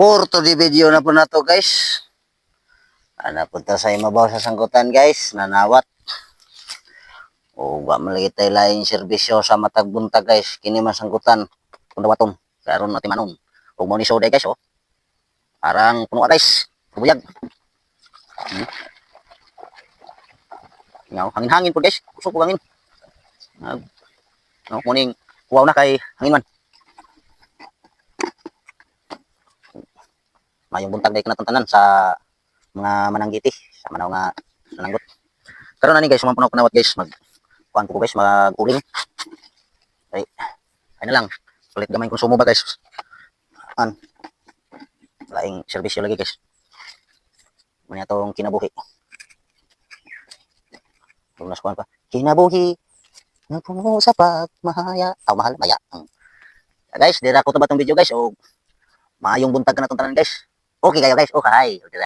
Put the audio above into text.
For to video na po na to guys. Ana punta sa imabaw sa sangkutan guys, nanawat. O wa malagi tayo laing serbisyo sa matag buntag guys, kini man sangkutan. Kung dawaton, karon natin manon. Ug mo ni soda guys oh. Parang puno guys. Bubuyag. Hmm. Ngaw, hangin-hangin po guys. Kusog po hangin. Nag no, muning kuwaw na kay hangin man. Mayong buntag day kanatong sa mga mananggiti sa manaw nga nananggot. Karon ani guys, sumampunaw panawat guys, mag kuan po guys, mag uling. Ay, ay na lang. Palit gamay konsumo ba guys? An. Laing serbisyo lagi guys. Muna itong kinabuhi. Kung nasukuan pa. Kinabuhi. Nagpungo sa pagmahaya. Aw, mahal, maya. Mm. Guys, dira ko to ba tong video guys? O maayong buntag ka na tong tanan guys. Okay kayo guys, okay.